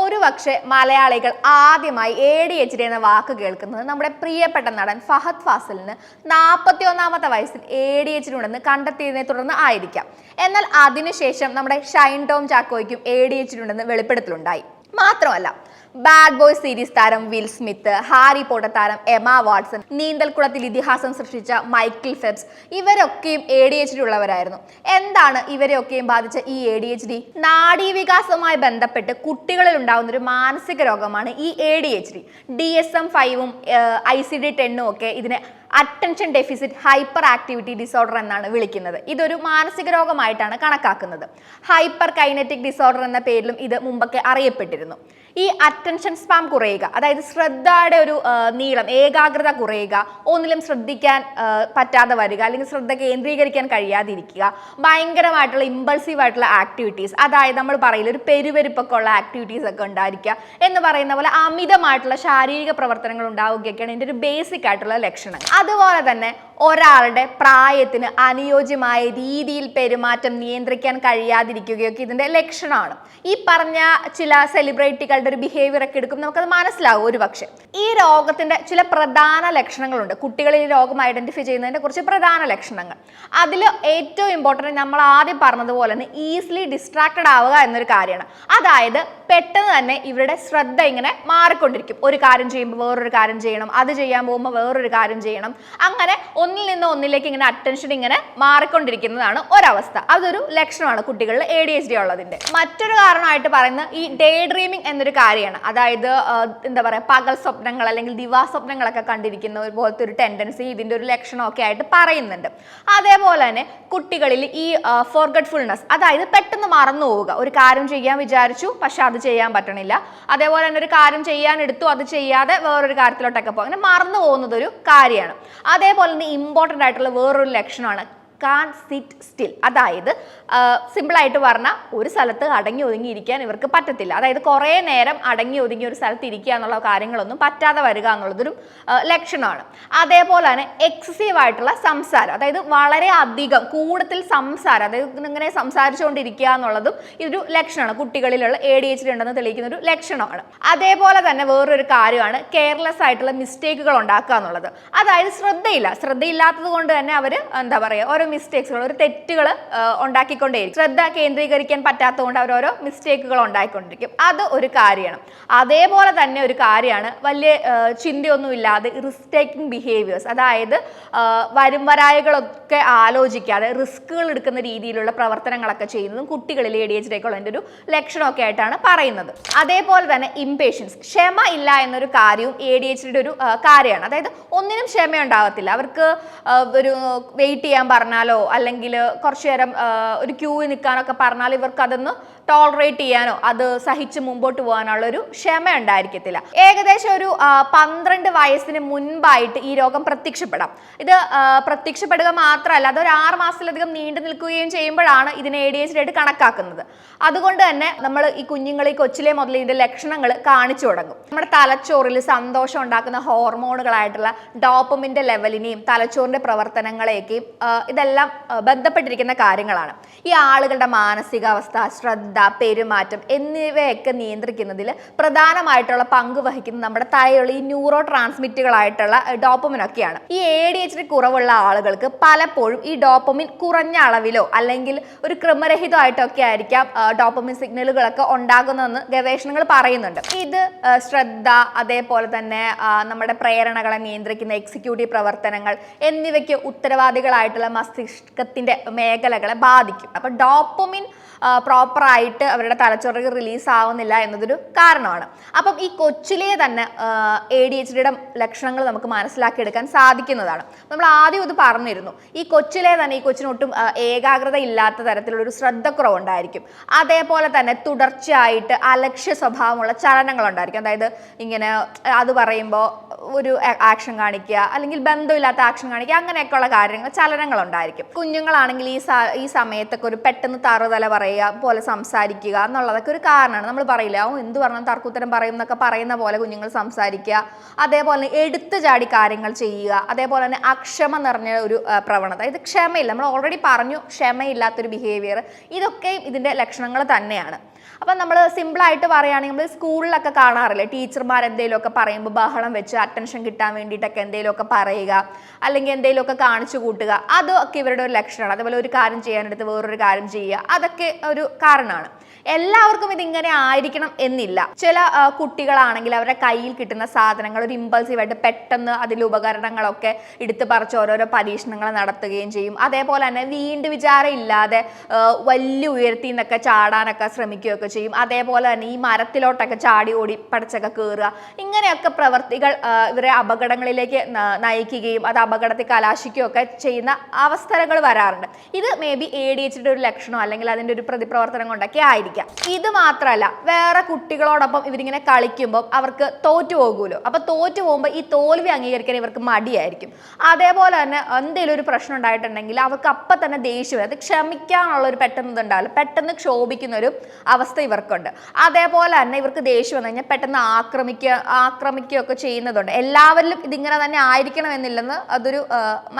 ഒരു പക്ഷേ മലയാളികൾ ആദ്യമായി എ ഡി എച്ച് ഡി എന്ന വാക്ക് കേൾക്കുന്നത് നമ്മുടെ പ്രിയപ്പെട്ട നടൻ ഫഹദ് ഫാസിലിന് നാൽപ്പത്തി ഒന്നാമത്തെ വയസ്സിൽ എ ഡി എച്ച് ഡി ഉണ്ടെന്ന് കണ്ടെത്തിയതിനെ തുടർന്ന് ആയിരിക്കാം. എന്നാൽ അതിനുശേഷം നമ്മുടെ ഷൈൻ ടോം ചാക്കോയ്ക്കും എ ഡി എച്ച് ഡി ഉണ്ടെന്ന് വെളിപ്പെടുത്തലുണ്ടായി. മാത്രമല്ല ബാഡ് ബോയ് സീരീസ് താരം വിൽ സ്മിത്ത് ഹാരി പോട്ട താരം എമ വാട്സൺ നീന്തൽക്കുളത്തിൽ ഇതിഹാസം സൃഷ്ടിച്ച മൈക്കിൾ ഫെബ്സ് ഇവരൊക്കെയും എ ഡി എച്ച് ഡി ഉള്ളവരായിരുന്നു എന്താണ് ഇവരെയൊക്കെയും ബാധിച്ച ഈ എ ഡി എച്ച് ഡി നാഡീവികാസവുമായി ബന്ധപ്പെട്ട് കുട്ടികളിൽ ഉണ്ടാകുന്ന ഒരു മാനസിക രോഗമാണ് ഈ A D H D D S M ഫൈവും ഐ സി ഡി ടെന്നും ഒക്കെ ഇതിനെ attention deficit hyper activity disorder എന്നാണ് വിളിക്കുന്നത്. ഇതൊരു മാനസിക രോഗമായിട്ടാണ് കണക്കാക്കുന്നത്. ഹൈപ്പർ കൈനറ്റിക് ഡിസോർഡർ എന്ന പേരിലും ഇത് മുമ്പൊക്കെ അറിയപ്പെട്ടിരുന്നു. ഈ അറ്റൻഷൻ സ്പാം കുറയുക അതായത് ശ്രദ്ധയുടെ ഒരു നീളം ഏകാഗ്രത കുറയുക ഒന്നിലും ശ്രദ്ധിക്കാൻ പറ്റാതെ വരിക അല്ലെങ്കിൽ ശ്രദ്ധ കേന്ദ്രീകരിക്കാൻ കഴിയാതിരിക്കുക ഭയങ്കരമായിട്ടുള്ള ഇമ്പൾസീവ് ആയിട്ടുള്ള ആക്ടിവിറ്റീസ് അതായത് നമ്മൾ പറയില്ല ഒരു പെരുവെരുപ്പൊക്കെ ഉള്ള ആക്ടിവിറ്റീസ് ഒക്കെ ഉണ്ടായിരിക്കുക എന്ന് പറയുന്ന പോലെ അമിതമായിട്ടുള്ള ശാരീരിക പ്രവർത്തനങ്ങൾ ഉണ്ടാവുകയൊക്കെയാണ് ഇതിന്റെ ഒരു ബേസിക് ആയിട്ടുള്ള ലക്ഷണം അതുപോലെ തന്നെ ഒരാളുടെ പ്രായത്തിന് അനുയോജ്യമായ രീതിയിൽ പെരുമാറ്റം നിയന്ത്രിക്കാൻ കഴിയാതിരിക്കുകയൊക്കെ ഇതിന്റെ ലക്ഷണമാണ്. ഈ പറഞ്ഞ ചില സെലിബ്രിറ്റികളുടെ ഒരു ബിഹേവിയർ ഒക്കെ എടുക്കും നമുക്കത് മനസ്സിലാവും ഒരു പക്ഷേ. ഈ രോഗത്തിന്റെ ചില പ്രധാന ലക്ഷണങ്ങളുണ്ട്. കുട്ടികളിൽ രോഗം ഐഡന്റിഫൈ ചെയ്യുന്നതിന്റെ കുറച്ച് പ്രധാന ലക്ഷണങ്ങൾ. അതിൽ ഏറ്റവും ഇമ്പോർട്ടന്റ് നമ്മൾ ആദ്യം പറഞ്ഞതുപോലെ തന്നെ ഈസിലി ഡിസ്ട്രാക്റ്റഡ് ആവുക എന്നൊരു കാര്യമാണ്. അതായത് പെട്ടെന്ന് തന്നെ ഇവരുടെ ശ്രദ്ധ ഇങ്ങനെ മാറിക്കൊണ്ടിരിക്കും. ഒരു കാര്യം ചെയ്യുമ്പോൾ വേറൊരു കാര്യം ചെയ്യണം അത് ചെയ്യാൻ പോകുമ്പോൾ വേറൊരു കാര്യം ചെയ്യണം. അങ്ങനെ ഒന്നിൽ നിന്ന് ഒന്നിലേക്ക് ഇങ്ങനെ അറ്റൻഷൻ ഇങ്ങനെ മാറിക്കൊണ്ടിരിക്കുന്നതാണ് ഒരവസ്ഥ. അതൊരു ലക്ഷണമാണ് കുട്ടികളിൽ എ ഡി എച്ച് ഡി ഉള്ളതിന്റെ മറ്റൊരു കാരണമായിട്ട് പറയുന്നത് ഈ ഡേ ഡ്രീമിംഗ് എന്നൊരു കാര്യമാണ്. അതായത് എന്താ പറയുക പകൽ സ്വപ്നങ്ങൾ അല്ലെങ്കിൽ ദിവാസ്വപ്നങ്ങളൊക്കെ കണ്ടിരിക്കുന്ന ഒരു പോലത്തെ ഒരു ടെൻഡൻസി ഇതിന്റെ ഒരു ലക്ഷണമൊക്കെ ആയിട്ട് പറയുന്നുണ്ട്. അതേപോലെ തന്നെ കുട്ടികളിൽ ഈ ഫോർഗട്ട്ഫുൾനെസ് അതായത് പെട്ടെന്ന് മറന്നു പോവുക. ഒരു കാര്യം ചെയ്യാൻ വിചാരിച്ചു പക്ഷെ അത് ചെയ്യാൻ പറ്റണില്ല. അതേപോലെ തന്നെ ഒരു കാര്യം ചെയ്യാൻ എടുത്തു അത് ചെയ്യാതെ വേറൊരു കാര്യത്തിലോട്ടൊക്കെ പോകും അങ്ങനെ മറന്നു പോകുന്നതൊരു കാര്യമാണ്. അതേപോലെ തന്നെ ഇമ്പോർട്ടന്റ് ആയിട്ടുള്ള വേറൊരു ലക്ഷണമാണ് കാൻ സിറ്റ് സ്റ്റിൽ അതായത് സിമ്പിളായിട്ട് പറഞ്ഞാൽ ഒരു സ്ഥലത്ത് അടങ്ങി ഒതുങ്ങി ഇരിക്കാൻ ഇവർക്ക് പറ്റത്തില്ല. അതായത് കുറേ നേരം അടങ്ങി ഒതുങ്ങി ഒരു സ്ഥലത്ത് ഇരിക്കുക എന്നുള്ള കാര്യങ്ങളൊന്നും പറ്റാതെ വരിക എന്നുള്ളതൊരു ലക്ഷണമാണ്. അതേപോലെ തന്നെ എക്സസീവ് ആയിട്ടുള്ള സംസാരം. അതായത് വളരെ അധികം കൂടുതൽ സംസാരം അതായത് ഇങ്ങനെ സംസാരിച്ചുകൊണ്ടിരിക്കുക എന്നുള്ളതും ഇതൊരു ലക്ഷണമാണ്. കുട്ടികളിലുള്ള എ ഡി എച്ച് ഉണ്ടെന്ന് തെളിയിക്കുന്ന ഒരു ലക്ഷണമാണ്. അതേപോലെ തന്നെ വേറൊരു കാര്യമാണ് കെയർലെസ് ആയിട്ടുള്ള മിസ്റ്റേക്കുകൾ ഉണ്ടാക്കുക എന്നുള്ളത്. അതായത് ശ്രദ്ധയില്ല. ശ്രദ്ധയില്ലാത്തത് കൊണ്ട് തന്നെ അവർ എന്താ പറയുക ഓരോ മിസ്റ്റേക്സുകൾ ഒരു തെറ്റുകൾ ഉണ്ടാക്കിക്കൊണ്ടേയിരിക്കും. ശ്രദ്ധ കേന്ദ്രീകരിക്കാൻ പറ്റാത്തതുകൊണ്ട് അവർ ഓരോ മിസ്റ്റേക്കുകൾ ഉണ്ടായിക്കൊണ്ടിരിക്കും. അത് ഒരു കാര്യമാണ്. അതേപോലെ തന്നെ ഒരു കാര്യമാണ് വലിയ ചിന്തയൊന്നും ഇല്ലാതെ റിസ്ക് ടേക്കിംഗ് ബിഹേവിയേഴ്സ് അതായത് വരും വരായകളൊക്കെ ആലോചിക്കാതെ റിസ്ക്കുകൾ എടുക്കുന്ന രീതിയിലുള്ള പ്രവർത്തനങ്ങളൊക്കെ ചെയ്യുന്നതും കുട്ടികളിൽ എ ഡി എച്ച് ഡേക്കുള്ളതിന്റെ ഒരു ലക്ഷണമൊക്കെ ആയിട്ടാണ് പറയുന്നത്. അതേപോലെ തന്നെ ഇംപേഷ്യൻസ് ക്ഷമ ഇല്ല എന്നൊരു കാര്യവും എ ഡി എച്ച് ഡിയുടെ ഒരു കാര്യമാണ്. അതായത് ഒന്നിനും ക്ഷമ ഉണ്ടാവത്തില്ല അവർക്ക് ഒരു വെയിറ്റ് ചെയ്യാൻ പറഞ്ഞാലോ? അല്ലെങ്കിൽ കുറച്ചു നേരം ഒരു ക്യൂ നിൽക്കാനൊക്കെ പറഞ്ഞാൽ ഇവർക്ക് അതൊന്ന് ടോളറേറ്റ് ചെയ്യാനോ അത് സഹിച്ച് മുമ്പോട്ട് പോകാനുള്ള ഒരു ക്ഷമ ഉണ്ടായിരിക്കത്തില്ല ഏകദേശം ഒരു പന്ത്രണ്ട് വയസ്സിന് മുൻപായിട്ട് ഈ രോഗം പ്രത്യക്ഷപ്പെടാം. ഇത് പ്രത്യക്ഷപ്പെടുക മാത്രമല്ല അതൊരു ആറ് മാസത്തിലധികം നീണ്ടു നിൽക്കുകയും ചെയ്യുമ്പോഴാണ് ഇതിനെ എ ഡി എച്ച് ആയിട്ട് കണക്കാക്കുന്നത്. അതുകൊണ്ട് തന്നെ നമ്മൾ ഈ കുഞ്ഞുങ്ങളെ കൊച്ചിലെ മുതൽ ഇതിന്റെ ലക്ഷണങ്ങൾ കാണിച്ചു തുടങ്ങും. നമ്മുടെ തലച്ചോറിൽ സന്തോഷം ഉണ്ടാക്കുന്ന ഹോർമോണുകളായിട്ടുള്ള ഡോപ്പമിന്റെ ലെവലിനെയും തലച്ചോറിന്റെ പ്രവർത്തനങ്ങളെയൊക്കെയും ആ, ഇതെല്ലാം ബന്ധപ്പെട്ടിരിക്കുന്ന കാര്യങ്ങളാണ്. ഈ ആളുകളുടെ മാനസികാവസ്ഥ ശ്രദ്ധ പെരുമാറ്റം എന്നിവയൊക്കെ നിയന്ത്രിക്കുന്നതിൽ പ്രധാനമായിട്ടുള്ള പങ്ക് വഹിക്കുന്നത് നമ്മുടെ തലയുള്ള ഈ ന്യൂറോ ട്രാൻസ്മിറ്റുകളായിട്ടുള്ള ഡോപ്പമിനൊക്കെയാണ്. ഈ എ ഡി എച്ച് ഡി കുറവുള്ള ആളുകൾക്ക് പലപ്പോഴും ഈ ഡോപ്പമിൻ കുറഞ്ഞ അളവിലോ അല്ലെങ്കിൽ ഒരു ക്രമരഹിതമായിട്ടൊക്കെ ആയിരിക്കാം ഡോപ്പമിൻ സിഗ്നലുകളൊക്കെ ഉണ്ടാകുന്നതെന്ന് ഗവേഷണങ്ങൾ പറയുന്നുണ്ട്. ഇത് ശ്രദ്ധ അതേപോലെ തന്നെ നമ്മുടെ പ്രേരണകളെ നിയന്ത്രിക്കുന്ന എക്സിക്യൂട്ടീവ് പ്രവർത്തനങ്ങൾ എന്നിവയ്ക്ക് ഉത്തരവാദികളായിട്ടുള്ള മസ്തിഷ്കത്തിന്റെ മേഖലകളെ ബാധിക്കും. അപ്പം ഡോപ്പമിൻ പ്രോപ്പറായിട്ട് അവരുടെ തലച്ചോറിൽ റിലീസ് ആവുന്നില്ല എന്നതൊരു കാരണമാണ്. അപ്പം ഈ കൊച്ചിലെ തന്നെ എ ഡി എച്ച് ഡിയുടെ ലക്ഷണങ്ങൾ നമുക്ക് മനസ്സിലാക്കിയെടുക്കാൻ സാധിക്കുന്നതാണ്. നമ്മൾ ആദ്യം ഇത് പറഞ്ഞിരുന്നു. ഈ കൊച്ചിലെ തന്നെ ഈ കൊച്ചിനൊട്ടും ഏകാഗ്രത ഇല്ലാത്ത തരത്തിലുള്ളൊരു ശ്രദ്ധക്കുറവുണ്ടായിരിക്കും. അതേപോലെ തന്നെ തുടർച്ചയായിട്ട് അലക്ഷ്യ സ്വഭാവമുള്ള ചലനങ്ങൾ ഉണ്ടായിരിക്കും അതായത് ഇങ്ങനെ അത് പറയുമ്പോൾ ഒരു ആക്ഷൻ കാണിക്കുക അല്ലെങ്കിൽ ബന്ധമില്ലാത്ത ആക്ഷൻ കാണിക്കുക അങ്ങനെയൊക്കെയുള്ള കാര്യങ്ങൾ ചലനങ്ങൾ ഉണ്ടായിരിക്കും കുഞ്ഞുങ്ങളാണെങ്കിൽ ഈ ഈ സമയത്തൊക്കെ ഒരു പെട്ടെന്ന് തറുതല പറയുക പോലെ സംസാരിക്കുക എന്നുള്ളതൊക്കെ ഒരു കാരണമാണ്. നമ്മൾ പറയില്ല ഓ എന്ത് പറഞ്ഞാൽ തർക്കുത്തരം പറയും എന്നൊക്കെ പറയുന്ന പോലെ കുഞ്ഞുങ്ങൾ സംസാരിക്കുക. അതേപോലെ എടുത്തു ചാടി കാര്യങ്ങൾ ചെയ്യുക. അതേപോലെ തന്നെ അക്ഷമ നിറഞ്ഞ ഒരു പ്രവണത. ഇത് ക്ഷമയില്ല. നമ്മൾ ഓൾറെഡി പറഞ്ഞു ക്ഷമയില്ലാത്തൊരു ബിഹേവിയർ ഇതൊക്കെയും ഇതിന്റെ ലക്ഷണങ്ങൾ തന്നെയാണ്. അപ്പം നമ്മൾ സിമ്പിളായിട്ട് പറയുകയാണെങ്കിൽ നമ്മൾ സ്കൂളിലൊക്കെ കാണാറില്ലേ? ടീച്ചർമാർ എന്തെങ്കിലുമൊക്കെ പറയുമ്പോൾ ബഹളം വെച്ച് അറ്റൻഷൻ കിട്ടാൻ വേണ്ടിയിട്ടൊക്കെ എന്തെങ്കിലുമൊക്കെ പറയുക. അല്ലെങ്കിൽ എന്തെങ്കിലുമൊക്കെ കാണിച്ചു കൂട്ടുക. അതൊക്കെ ഇവരുടെ ഒരു ലക്ഷണമാണ്. അതുപോലെ ഒരു കാര്യം ചെയ്യാനെടുത്ത് വേറൊരു കാര്യം ചെയ്യുക. അതൊക്കെ ഒരു കാരണമാണ്. എല്ലാവർക്കും ഇതിങ്ങനെ ആയിരിക്കണം എന്നില്ല. ചില കുട്ടികളാണെങ്കിൽ അവരുടെ കയ്യിൽ കിട്ടുന്ന സാധനങ്ങൾ ഒരു ഇമ്പൾസീവായിട്ട് പെട്ടെന്ന് അതിൽ ഉപകരണങ്ങളൊക്കെ എടുത്ത് പറിച്ച് ഓരോരോ പരീക്ഷണങ്ങൾ നടത്തുകയും ചെയ്യും. അതേപോലെ തന്നെ വീണ്ടും വിചാരം ഇല്ലാതെ വലിയ ഉയർത്തി നിന്നൊക്കെ ചാടാനൊക്കെ ശ്രമിക്കുകയൊക്കെ ചെയ്യും. അതേപോലെ തന്നെ ഈ മരത്തിലോട്ടൊക്കെ ചാടി ഓടി പടച്ചൊക്കെ കയറുക ഇങ്ങനെയൊക്കെ പ്രവൃത്തികൾ ഇവരെ അപകടങ്ങളിലേക്ക് നയിക്കുകയും അത് അപകടത്തിൽ കലാശിക്കുകയൊക്കെ ചെയ്യുന്ന അവസരങ്ങൾ വരാറുണ്ട്. ഇത് മേ ബി എ ഡി ഒരു ലക്ഷണോ അല്ലെങ്കിൽ അതിന്റെ ഒരു പ്രതിപ്രവർത്തനം കൊണ്ടൊക്കെ ആയിരിക്കാം. ഇത് മാത്രമല്ല വേറെ കുട്ടികളോടൊപ്പം ഇവരിങ്ങനെ കളിക്കുമ്പോൾ അവർക്ക് തോറ്റു പോകുമല്ലോ അപ്പൊ തോറ്റു പോകുമ്പോൾ ഈ തോൽവി അംഗീകരിക്കാൻ ഇവർക്ക് മടിയായിരിക്കും. അതേപോലെ തന്നെ എന്തെങ്കിലും ഒരു പ്രശ്നം ഉണ്ടായിട്ടുണ്ടെങ്കിൽ അവർക്ക് അപ്പം തന്നെ ദേഷ്യം. അത് ക്ഷമിക്കാനുള്ള ഒരു പെട്ടെന്ന് ഇതുണ്ടാവില്ല. പെട്ടെന്ന് ക്ഷോഭിക്കുന്ന ഒരു അവസ്ഥ ഇവർക്കുണ്ട്. അതേപോലെ തന്നെ ഇവർക്ക് ദേഷ്യം വന്നു കഴിഞ്ഞാൽ പെട്ടെന്ന് ആക്രമിക്കുക ആക്രമിക്കുകയൊക്കെ ചെയ്യുന്നതുണ്ട്. എല്ലാവരിലും ഇതിങ്ങനെ തന്നെ ആയിരിക്കണമെന്നില്ലെന്ന് അതൊരു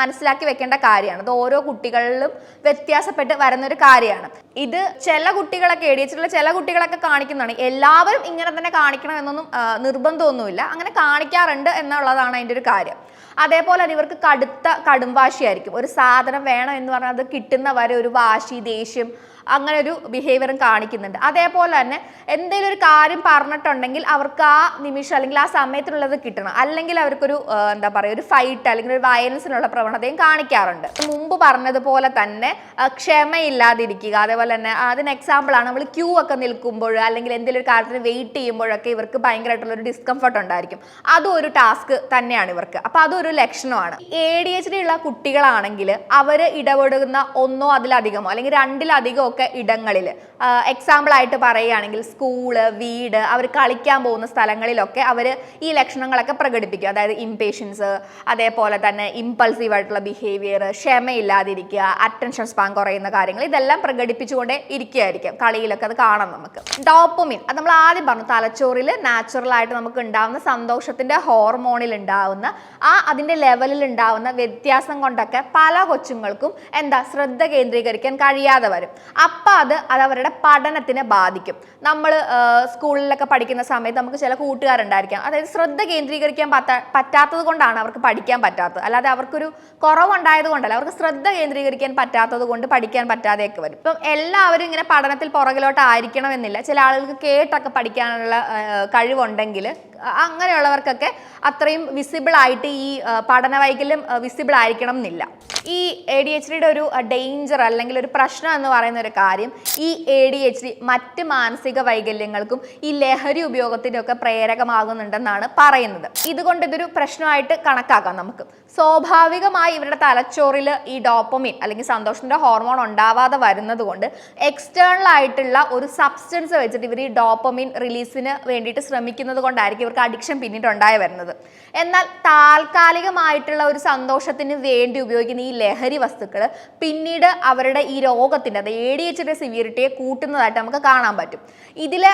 മനസ്സിലാക്കി വെക്കേണ്ട കാര്യമാണ്. അത് ഓരോ കുട്ടികളിലും വ്യത്യാസപ്പെട്ട് വരുന്ന ഒരു കാര്യമാണ്. ഇത് ചില കുട്ടികളൊക്കെ എടിച്ചിട്ടുള്ള ചില കുട്ടികളൊക്കെ കാണിക്കുന്നതാണ്. എല്ലാവരും ഇങ്ങനെ തന്നെ കാണിക്കണം എന്നൊന്നും നിർബന്ധമൊന്നുമില്ല. അങ്ങനെ കാണിക്കാറുണ്ട് എന്നുള്ളതാണ് അതിന്റെ ഒരു കാര്യം. അതേപോലെ തന്നെ ഇവർക്ക് കടുത്ത കടുംവാശിയായിരിക്കും. ഒരു സാധനം വേണം എന്ന് പറഞ്ഞാൽ അത് കിട്ടുന്ന വരെ ഒരു വാശി ദേഷ്യം അങ്ങനെ ഒരു ബിഹേവിയറും കാണിക്കുന്നുണ്ട്. അതേപോലെ തന്നെ എന്തെങ്കിലും ഒരു കാര്യം പറഞ്ഞിട്ടുണ്ടെങ്കിൽ അവർക്ക് ആ നിമിഷം അല്ലെങ്കിൽ ആ സമയത്തുള്ളത് കിട്ടണം. അല്ലെങ്കിൽ അവർക്കൊരു എന്താ പറയുക ഒരു ഫൈറ്റ് അല്ലെങ്കിൽ ഒരു വയലൻസിനുള്ള പ്രവണതയും കാണിക്കാറുണ്ട്. മുമ്പ് പറഞ്ഞതുപോലെ തന്നെ ക്ഷമയില്ലാതിരിക്കുക. അതേപോലെ തന്നെ അതിന് എക്സാമ്പിൾ ആണ് നമ്മൾ ക്യൂ ഒക്കെ നിൽക്കുമ്പോൾ അല്ലെങ്കിൽ എന്തെങ്കിലും ഒരു കാര്യത്തിന് വെയിറ്റ് ചെയ്യുമ്പോഴൊക്കെ ഇവർക്ക് ഭയങ്കരമായിട്ടുള്ള ഒരു ഡിസ്കംഫർട്ട് ഉണ്ടായിരിക്കും. അതും ഒരു ടാസ്ക് തന്നെയാണ് ഇവർക്ക്. അപ്പൊ അതൊരു ലക്ഷണമാണ്. എ ഡി എച്ച് ഡി ഉള്ള കുട്ടികളാണെങ്കിൽ അവർ ഇടപെടുന്ന ഒന്നോ അതിലധികമോ അല്ലെങ്കിൽ രണ്ടിലധികമോ ഒക്കെ ഇടങ്ങളിൽ. എക്സാമ്പിൾ ആയിട്ട് പറയുകയാണെങ്കിൽ സ്കൂൾ വീട് അവർ കളിക്കാൻ പോകുന്ന സ്ഥലങ്ങളിലൊക്കെ അവർ ഈ ലക്ഷണങ്ങളൊക്കെ പ്രകടിപ്പിക്കും. അതായത് ഇംപേഷ്യൻസ് അതേപോലെ തന്നെ ഇമ്പൾസീവ് ആയിട്ടുള്ള ബിഹേവിയർ ക്ഷമയില്ലാതിരിക്കുക അറ്റൻഷൻ സ്പാൻ കുറയുന്ന കാര്യങ്ങൾ ഇതെല്ലാം പ്രകടിപ്പിച്ചുകൊണ്ടേ ഇരിക്കുകയായിരിക്കും. കളിയിലൊക്കെ അത് കാണാം നമുക്ക്. ഡോപ്പമിൻ അത് നമ്മൾ ആദ്യം പറഞ്ഞു തലച്ചോറിൽ നാച്ചുറൽ ആയിട്ട് നമുക്ക് ഉണ്ടാവുന്ന സന്തോഷത്തിന്റെ ഹോർമോണിൽ ഉണ്ടാവുന്ന ആ അതിന്റെ ലെവലിൽ ഉണ്ടാവുന്ന വ്യത്യാസം കൊണ്ടൊക്കെ പല കൊച്ചുങ്ങൾക്കും എന്താ ശ്രദ്ധ കേന്ദ്രീകരിക്കാൻ കഴിയാതെ വരും. അപ്പം അത് അത് അവരുടെ പഠനത്തിനെ ബാധിക്കും. നമ്മൾ സ്കൂളിലൊക്കെ പഠിക്കുന്ന സമയത്ത് നമുക്ക് ചില കൂട്ടുകാരുണ്ടായിരിക്കാം. അതായത് ശ്രദ്ധ കേന്ദ്രീകരിക്കാൻ പറ്റാ പറ്റാത്തത് കൊണ്ടാണ് അവർക്ക് പഠിക്കാൻ പറ്റാത്തത്. അല്ലാതെ അവർക്കൊരു കുറവുണ്ടായത് കൊണ്ടല്ല അവർക്ക് ശ്രദ്ധ കേന്ദ്രീകരിക്കാൻ പറ്റാത്തത് കൊണ്ട് പഠിക്കാൻ പറ്റാതെയൊക്കെ വരും. ഇപ്പം എല്ലാവരും ഇങ്ങനെ പഠനത്തിൽ പുറകിലോട്ടായിരിക്കണമെന്നില്ല. ചില ആളുകൾക്ക് കേട്ടൊക്കെ പഠിക്കാനുള്ള കഴിവുണ്ടെങ്കിൽ അങ്ങനെയുള്ളവർക്കൊക്കെ അത്രയും വിസിബിൾ ആയിട്ട് ഈ പഠന വൈകല്യം വിസിബിൾ ആയിരിക്കണം എന്നില്ല ഈ എ ഡി എച്ച് ഡിയുടെ ഒരു ഡേഞ്ചർ അല്ലെങ്കിൽ ഒരു പ്രശ്നം എന്ന് പറയുന്ന ഒരു കാര്യം ഈ എ ഡി എച്ച് ഡി മറ്റ് മാനസിക വൈകല്യങ്ങൾക്കും ഈ ലഹരി ഉപയോഗത്തിനൊക്കെ പ്രേരകമാകുന്നുണ്ടെന്നാണ് പറയുന്നത്. ഇതുകൊണ്ട് ഇതൊരു പ്രശ്നമായിട്ട് കണക്കാക്കാം നമുക്ക്. സ്വാഭാവികമായി ഇവരുടെ തലച്ചോറിൽ ഈ ഡോപ്പമിൻ അല്ലെങ്കിൽ സന്തോഷത്തിന്റെ ഹോർമോൺ ഉണ്ടാവാതെ വരുന്നത് കൊണ്ട് എക്സ്റ്റേണൽ ആയിട്ടുള്ള ഒരു സബ്സ്റ്റൻസ് വെച്ചിട്ട് ഇവർ ഈ ഡോപ്പമിൻ റിലീസിന് വേണ്ടിയിട്ട് ശ്രമിക്കുന്നത് കൊണ്ടായിരിക്കും ഇവർക്ക് അഡിക്ഷൻ പിന്നീട് ഉണ്ടായി വരുന്നത്. എന്നാൽ താൽക്കാലികമായിട്ടുള്ള ഒരു സന്തോഷത്തിന് വേണ്ടി ഉപയോഗിക്കുന്ന ഈ ലഹരി വസ്തുക്കൾ പിന്നീട് അവരുടെ ഈ രോഗത്തിന്റെ അതായത് എ ഡി എച്ചിന്റെ സിവിയറിറ്റിയെ കൂട്ടുന്നതായിട്ട് നമുക്ക് കാണാൻ പറ്റും. ഇതിൽ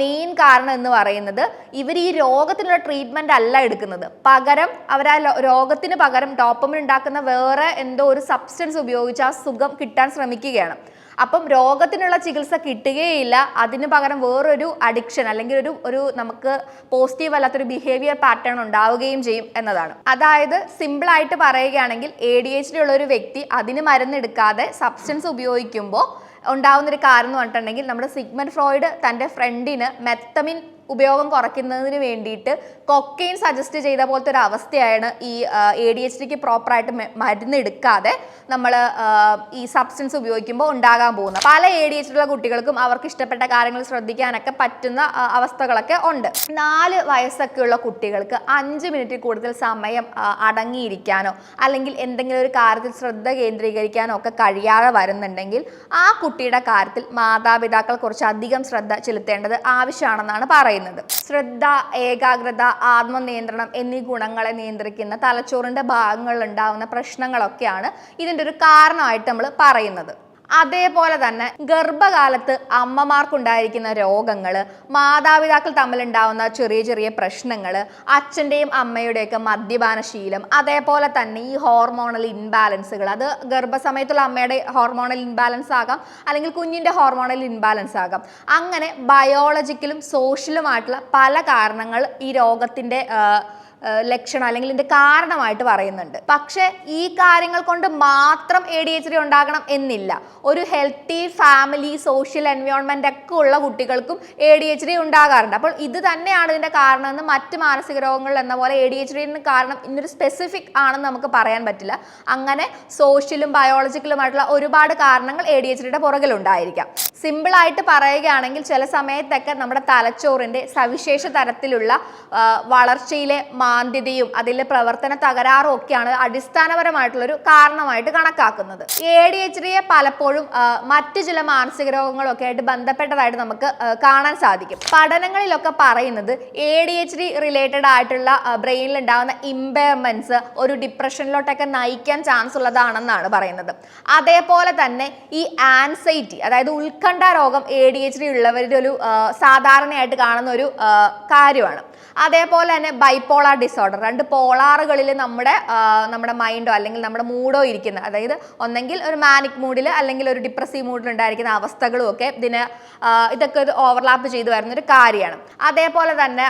മെയിൻ കാരണം എന്ന് പറയുന്നത് ഇവർ ഈ രോഗത്തിനുള്ള ട്രീറ്റ്മെന്റ് അല്ല എടുക്കുന്നത്. പകരം അവർ ആ രോഗത്തിന് പകരം ടോപ്പമിൽ ഉണ്ടാക്കുന്ന വേറെ എന്തോ ഒരു സബ്സ്റ്റൻസ് ഉപയോഗിച്ച് ആ സുഖം കിട്ടാൻ ശ്രമിക്കുകയാണ്. അപ്പം രോഗത്തിനുള്ള ചികിത്സ കിട്ടുകയില്ല. അതിന് പകരം വേറൊരു അഡിക്ഷൻ അല്ലെങ്കിൽ ഒരു ഒരു നമുക്ക് പോസിറ്റീവ് അല്ലാത്തൊരു ബിഹേവിയർ പാറ്റേൺ ഉണ്ടാവുകയും ചെയ്യും എന്നതാണ്. അതായത് സിമ്പിൾ ആയിട്ട് പറയുകയാണെങ്കിൽ എ ഡി എച്ച് ഡി ഉള്ള ഒരു വ്യക്തി അതിന് മരുന്നെടുക്കാതെ സബ്സ്റ്റൻസ് ഉപയോഗിക്കുമ്പോൾ ഉണ്ടാവുന്നൊരു കാരണം എന്ന് പറഞ്ഞിട്ടുണ്ടെങ്കിൽ നമ്മുടെ സിഗ്മൻ ഫ്രോയിഡ് തന്റെ ഫ്രണ്ടിന് മെത്തമിൻ ഉപയോഗം കുറയ്ക്കുന്നതിന് വേണ്ടിയിട്ട് കൊക്കെയിൻ സജസ്റ്റ് ചെയ്ത പോലത്തെ ഒരു അവസ്ഥയാണ് ഈ എ ഡി എച്ച് ഡിക്ക് പ്രോപ്പറായിട്ട് മരുന്ന് എടുക്കാതെ നമ്മൾ ഈ സബ്സ്റ്റൻസ് ഉപയോഗിക്കുമ്പോൾ ഉണ്ടാകാൻ പോകുന്നത്. പല എ ഡി എച്ച് ഉള്ള കുട്ടികൾക്കും അവർക്ക് ഇഷ്ടപ്പെട്ട കാര്യങ്ങൾ ശ്രദ്ധിക്കാനൊക്കെ പറ്റുന്ന അവസ്ഥകളൊക്കെ ഉണ്ട്. നാല് വയസ്സൊക്കെ ഉള്ള കുട്ടികൾക്ക് അഞ്ച് മിനിറ്റിൽ കൂടുതൽ സമയം അടങ്ങിയിരിക്കാനോ അല്ലെങ്കിൽ എന്തെങ്കിലും ഒരു കാര്യത്തിൽ ശ്രദ്ധ കേന്ദ്രീകരിക്കാനോ ഒക്കെ കഴിയാതെ വരുന്നുണ്ടെങ്കിൽ ആ കുട്ടിയുടെ കാര്യത്തിൽ മാതാപിതാക്കൾ കുറച്ച് അധികം ശ്രദ്ധ ചെലുത്തേണ്ടത് ആവശ്യമാണെന്നാണ് പറയുന്നത്. പറയുന്നത്. ശ്രദ്ധ ഏകാഗ്രത ആത്മനിയന്ത്രണം എന്നീ ഗുണങ്ങളെ നിയന്ത്രിക്കുന്ന തലച്ചോറിന്റെ ഭാഗങ്ങളിൽ ഉണ്ടാവുന്ന പ്രശ്നങ്ങളൊക്കെയാണ് ഇതിന്റെ ഒരു കാരണമായിട്ട് നമ്മൾ പറയുന്നത്. അതേപോലെ തന്നെ ഗർഭകാലത്ത് അമ്മമാർക്കുണ്ടായിരിക്കുന്ന രോഗങ്ങൾ മാതാപിതാക്കൾ തമ്മിലുണ്ടാവുന്ന ചെറിയ ചെറിയ പ്രശ്നങ്ങൾ അച്ഛന്റെയും അമ്മയുടെയൊക്കെ മദ്യപാന ശീലം അതേപോലെ തന്നെ ഈ ഹോർമോണൽ ഇൻബാലൻസുകൾ. അത് ഗർഭസമയത്തുള്ള അമ്മയുടെ ഹോർമോണൽ ഇൻബാലൻസ് ആകാം അല്ലെങ്കിൽ കുഞ്ഞിന്റെ ഹോർമോണൽ ഇൻബാലൻസ് ആകാം. അങ്ങനെ ബയോളജിക്കലും സോഷ്യലുമായിട്ടുള്ള പല കാരണങ്ങൾ ഈ രോഗത്തിന്റെ ലക്ഷണം അല്ലെങ്കിൽ ഇതിന്റെ കാരണമായിട്ട് പറയുന്നുണ്ട്. പക്ഷെ ഈ കാര്യങ്ങൾ കൊണ്ട് മാത്രം എ ഡി എച്ച് ഡി ഉണ്ടാകണം എന്നില്ല. ഒരു ഹെൽത്തി ഫാമിലി സോഷ്യൽ എൻവയോൺമെന്റ് ഒക്കെ ഉള്ള കുട്ടികൾക്കും എ ഡി എച്ച് ഡി ഉണ്ടാകാറുണ്ട്. അപ്പോൾ ഇത് തന്നെയാണ് ഇതിന്റെ കാരണം എന്ന് മറ്റ് മാനസിക രോഗങ്ങൾ എന്ന പോലെ എ ഡി എച്ച് ഡിന് കാരണം ഇന്നൊരു സ്പെസിഫിക് ആണെന്ന് നമുക്ക് പറയാൻ പറ്റില്ല. അങ്ങനെ സോഷ്യലും ബയോളജിക്കലുമായിട്ടുള്ള ഒരുപാട് കാരണങ്ങൾ എ ഡി എച്ച് ഡിയുടെ പുറകിലുണ്ടായിരിക്കാം സിമ്പിൾ ആയിട്ട് പറയുകയാണെങ്കിൽ ചില സമയത്തൊക്കെ നമ്മുടെ തലച്ചോറിന്റെ സവിശേഷ തരത്തിലുള്ള വളർച്ചയിലെ മാന്ദ്യതയും അതിലെ പ്രവർത്തന തകരാറും ഒക്കെയാണ് അടിസ്ഥാനപരമായിട്ടുള്ളൊരു കാരണമായിട്ട് കണക്കാക്കുന്നത്. എ ഡി എച്ച് ഡിയെ പലപ്പോഴും മറ്റു ചില മാനസിക രോഗങ്ങളൊക്കെ ആയിട്ട് ബന്ധപ്പെട്ടതായിട്ട് നമുക്ക് കാണാൻ സാധിക്കും. പഠനങ്ങളിലൊക്കെ പറയുന്നത് A D H D related ആയിട്ടുള്ള ബ്രെയിനിൽ ഉണ്ടാകുന്ന ഇമ്പയർമെന്റ്സ് ഒരു ഡിപ്രഷനിലോട്ടൊക്കെ നയിക്കാൻ ചാൻസ് ഉള്ളതാണെന്നാണ് പറയുന്നത്. അതേപോലെ തന്നെ ഈ ആൻസൈറ്റി അതായത് ഉത്കണ്ഠ രോഗം എ ഡി എച്ച് ഡി ഉള്ളവരുടെ ഒരു സാധാരണയായിട്ട് കാണുന്ന ഒരു കാര്യമാണ്. അതേപോലെ തന്നെ ബൈപ്പോളാർ ഡിസോർഡർ രണ്ട് പോളാറുകളിൽ നമ്മുടെ നമ്മുടെ മൈൻഡോ അല്ലെങ്കിൽ നമ്മുടെ മൂഡോ ഇരിക്കുന്ന അതായത് ഒന്നെങ്കിൽ ഒരു മാനിക് മൂഡിൽ അല്ലെങ്കിൽ ഒരു ഡിപ്രസീവ് മൂഡിൽ ഉണ്ടായിരിക്കുന്ന അവസ്ഥകളും ഒക്കെ ഇതിന് ഇതൊക്കെ ഒരു ഓവർലാപ്പ് ചെയ്തു വരുന്ന ഒരു കാര്യമാണ്. അതേപോലെ തന്നെ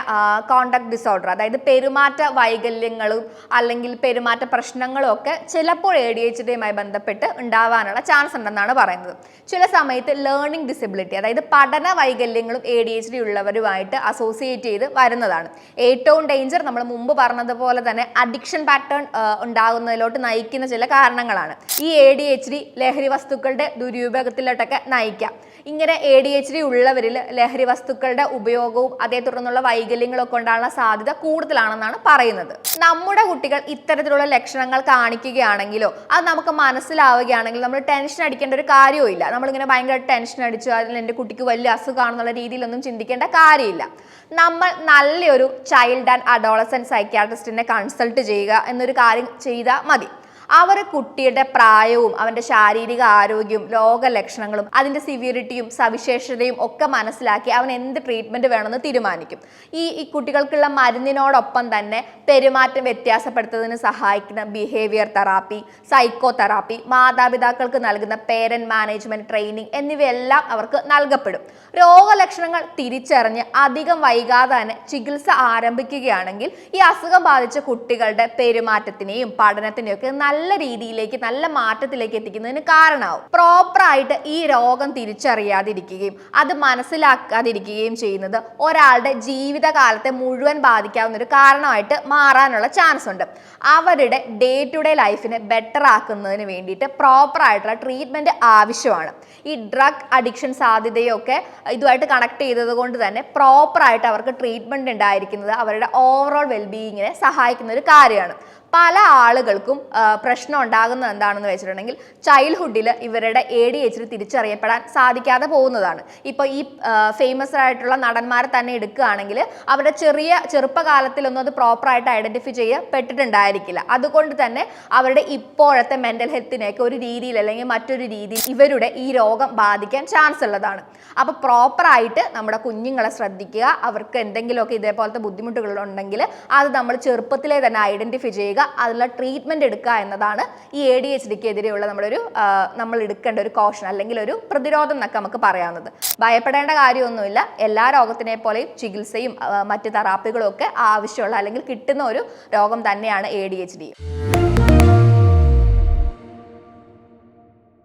കോണ്ടക്ട് ഡിസോർഡർ അതായത് പെരുമാറ്റ വൈകല്യങ്ങളും അല്ലെങ്കിൽ പെരുമാറ്റ പ്രശ്നങ്ങളും ഒക്കെ ചിലപ്പോൾ എ ഡി എച്ച് ഡിയുമായി ബന്ധപ്പെട്ട് ഉണ്ടാവാനുള്ള ചാൻസ് ഉണ്ടെന്നാണ് പറയുന്നത്. ചില സമയത്ത് ലേണിംഗ് ഡിസബിലിറ്റി അതായത് പഠന വൈകല്യങ്ങളും എ ഡി എച്ച് ഡി ഉള്ളവരുമായിട്ട് അസോസിയേറ്റ് ചെയ്ത് വരുന്നതാണ്. ഏറ്റവും ഡേഞ്ചർ നമ്മൾ മുമ്പ് പറഞ്ഞതുപോലെ തന്നെ അഡിക്ഷൻ പാറ്റേൺ ഉണ്ടാകുന്നതിലോട്ട് നയിക്കുന്ന ചില കാരണങ്ങളാണ്. ഈ എ ഡി എച്ച് ഡി ലഹരി വസ്തുക്കളുടെ ദുരുപയോഗത്തിലോട്ടൊക്കെ നയിക്കാം. ഇങ്ങനെ എ ഡി എച്ച് ഡി ഉള്ളവരിൽ ലഹരി വസ്തുക്കളുടെ ഉപയോഗവും അതേ തുടർന്നുള്ള വൈകല്യങ്ങളൊക്കെ ഉണ്ടാകാനുള്ള സാധ്യത കൂടുതലാണെന്നാണ് പറയുന്നത്. നമ്മുടെ കുട്ടികൾ ഇത്തരത്തിലുള്ള ലക്ഷണങ്ങൾ കാണിക്കുകയാണെങ്കിലോ അത് നമുക്ക് മനസ്സിലാവുകയാണെങ്കിൽ നമ്മൾ ടെൻഷൻ അടിക്കേണ്ട ഒരു കാര്യവും ഇല്ല. നമ്മളിങ്ങനെ ഭയങ്കര ടെൻഷൻ അടിച്ചു അതിൽ എന്റെ കുട്ടിക്ക് വലിയ അസുഖമാണെന്നുള്ള രീതിയിലൊന്നും ചിന്തിക്കേണ്ട കാര്യമില്ല. നമ്മൾ നല്ലൊരു ചൈൽഡ് ആൻഡ് അഡോളസൻ സൈക്യാട്രിസ്റ്റിനെ കൺസൾട്ട് ചെയ്യുക എന്നൊരു കാര്യം ചെയ്താൽ മതി. അവർ കുട്ടിയുടെ പ്രായവും അവന്റെ ശാരീരിക ആരോഗ്യവും രോഗലക്ഷണങ്ങളും അതിന്റെ സിവിയറിറ്റിയും സവിശേഷതയും ഒക്കെ മനസ്സിലാക്കി അവൻ എന്ത് ട്രീറ്റ്മെന്റ് വേണമെന്ന് തീരുമാനിക്കും. ഈ ഈ കുട്ടികൾക്കുള്ള മരുന്നിനോടൊപ്പം തന്നെ പെരുമാറ്റം വ്യത്യാസപ്പെടുത്തുന്നതിന് സഹായിക്കുന്ന ബിഹേവിയർ തെറാപ്പി സൈക്കോ തെറാപ്പി മാതാപിതാക്കൾക്ക് നൽകുന്ന പേരന്റ് മാനേജ്മെന്റ് ട്രെയിനിങ് എന്നിവയെല്ലാം അവർക്ക് നൽകപ്പെടും. രോഗലക്ഷണങ്ങൾ തിരിച്ചറിഞ്ഞ് അധികം വൈകാതെ തന്നെ ചികിത്സ ആരംഭിക്കുകയാണെങ്കിൽ ഈ അസുഖം ബാധിച്ച കുട്ടികളുടെ പെരുമാറ്റത്തിനെയും പഠനത്തിനെയും ഒക്കെ നല്ല രീതിയിലേക്ക് നല്ല മാറ്റത്തിലേക്ക് എത്തിക്കുന്നതിന് കാരണമാവും. പ്രോപ്പറായിട്ട് ഈ രോഗം തിരിച്ചറിയാതിരിക്കുകയും അത് മനസ്സിലാക്കാതിരിക്കുകയും ചെയ്യുന്നത് ഒരാളുടെ ജീവിതകാലത്തെ മുഴുവൻ ബാധിക്കാവുന്ന ഒരു കാരണമായിട്ട് മാറാനുള്ള ചാൻസ് ഉണ്ട്. അവരുടെ ഡേ ടു ഡേ ലൈഫിനെ ബെറ്റർ ആക്കുന്നതിന് വേണ്ടിയിട്ട് പ്രോപ്പർ ആയിട്ടുള്ള ട്രീറ്റ്മെന്റ് ആവശ്യമാണ്. ഈ ഡ്രഗ് അഡിക്ഷൻ സാധ്യതയൊക്കെ ഇതുമായിട്ട് കണക്ട് ചെയ്തത് കൊണ്ട് തന്നെ പ്രോപ്പറായിട്ട് അവർക്ക് ട്രീറ്റ്മെന്റ് ഉണ്ടായിരിക്കുന്നത് അവരുടെ ഓവറോൾ വെൽബീയിങ്ങിനെ സഹായിക്കുന്ന ഒരു കാര്യമാണ്. പല ആളുകൾക്കും പ്രശ്നം ഉണ്ടാകുന്നത് എന്താണെന്ന് വെച്ചിട്ടുണ്ടെങ്കിൽ ചൈൽഡ്ഹുഡിൽ ഇവരുടെ എ ഡി എച്ച് തിരിച്ചറിയപ്പെടാൻ സാധിക്കാതെ പോകുന്നതാണ്. ഇപ്പോൾ ഈ ഫേമസ് ആയിട്ടുള്ള നടന്മാരെ തന്നെ എടുക്കുകയാണെങ്കിൽ അവരുടെ ചെറിയ ചെറുപ്പകാലത്തിലൊന്നും അത് പ്രോപ്പറായിട്ട് ഐഡന്റിഫൈ ചെയ്യപ്പെട്ടിട്ടുണ്ടായിരിക്കില്ല. അതുകൊണ്ട് തന്നെ അവരുടെ ഇപ്പോഴത്തെ മെന്റൽ ഹെൽത്തിനെയൊക്കെ ഒരു രീതിയിൽ അല്ലെങ്കിൽ മറ്റൊരു രീതിയിൽ ഇവരുടെ ഈ രോഗം ബാധിക്കാൻ ചാൻസ് ഉള്ളതാണ്. അപ്പോൾ പ്രോപ്പറായിട്ട് നമ്മുടെ കുഞ്ഞുങ്ങളെ ശ്രദ്ധിക്കുക. അവർക്ക് എന്തെങ്കിലുമൊക്കെ ഇതേപോലത്തെ ബുദ്ധിമുട്ടുകളുണ്ടെങ്കിൽ അത് നമ്മൾ ചെറുപ്പത്തിലെ തന്നെ ഐഡന്റിഫൈ ചെയ്യുക. അതിനുള്ള ട്രീറ്റ്മെന്റ് എടുക്കുക എന്നതാണ് ഈ എ ഡി എച്ച് ഡിക്ക് എതിരെയുള്ള നമ്മളൊരു നമ്മൾ എടുക്കേണ്ട ഒരു കോഷൻ അല്ലെങ്കിൽ ഒരു പ്രതിരോധം എന്നൊക്കെ നമുക്ക് പറയാവുന്നത്. ഭയപ്പെടേണ്ട കാര്യമൊന്നുമില്ല. എല്ലാ രോഗത്തിനെ പോലെയും ചികിത്സയും മറ്റ് തെറാപ്പികളും ഒക്കെ ആവശ്യമുള്ള അല്ലെങ്കിൽ കിട്ടുന്ന ഒരു രോഗം തന്നെയാണ് എ ഡി എച്ച് ഡി